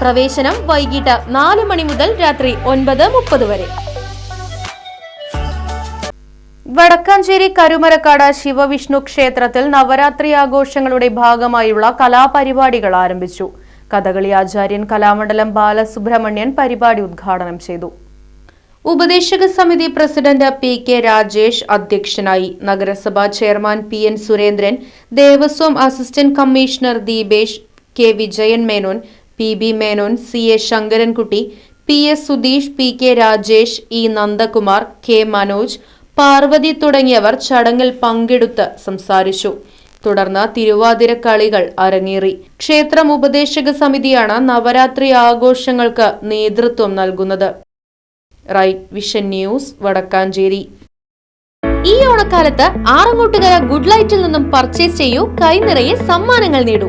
പ്രവേശനം വൈകിട്ട് നാല് മണി മുതൽ രാത്രി ഒൻപത് മുപ്പത് വരെ. വടക്കാഞ്ചേരി കരുമരക്കാട് ശിവവിഷ്ണു ക്ഷേത്രത്തിൽ നവരാത്രി ആഘോഷങ്ങളുടെ ഭാഗമായുള്ള കലാപരിപാടികൾ ആരംഭിച്ചു. കഥകളി ആചാര്യൻ കലാമണ്ഡലം ബാലസുബ്രഹ്മണ്യൻ പരിപാടി ഉദ്ഘാടനം ചെയ്തു. ഉപദേശക സമിതി പ്രസിഡന്റ് പി കെ രാജേഷ് അധ്യക്ഷനായി. നഗരസഭാ chairman P N Surendran Devaswom assistant commissioner Deepesh K Vijayan Menon P B Menon C A Sankarankutty P S Sudheesh P K Rajesh E Nandakumar K Manoj Parvathi തുടങ്ങിയവർ ചടങ്ങിൽ പങ്കെടുത്ത് സംസാരിച്ചു. തുടർന്ന് തിരുവാതിര കളികൾ അരങ്ങേറി. ക്ഷേത്രം ഉപദേശക സമിതിയാണ് നവരാത്രി ആഘോഷങ്ങൾക്ക് നേതൃത്വം നൽകുന്നത്. Right vision news Vadakkanchery. ഈ ഓണക്കാലത്ത് ആറങ്ങോട്ടുകര ഗുഡ് ലൈറ്റിൽ നിന്നും പർച്ചേസ് ചെയ്യൂ. കൈനിറയെ സമ്മാനങ്ങൾ നേടൂ.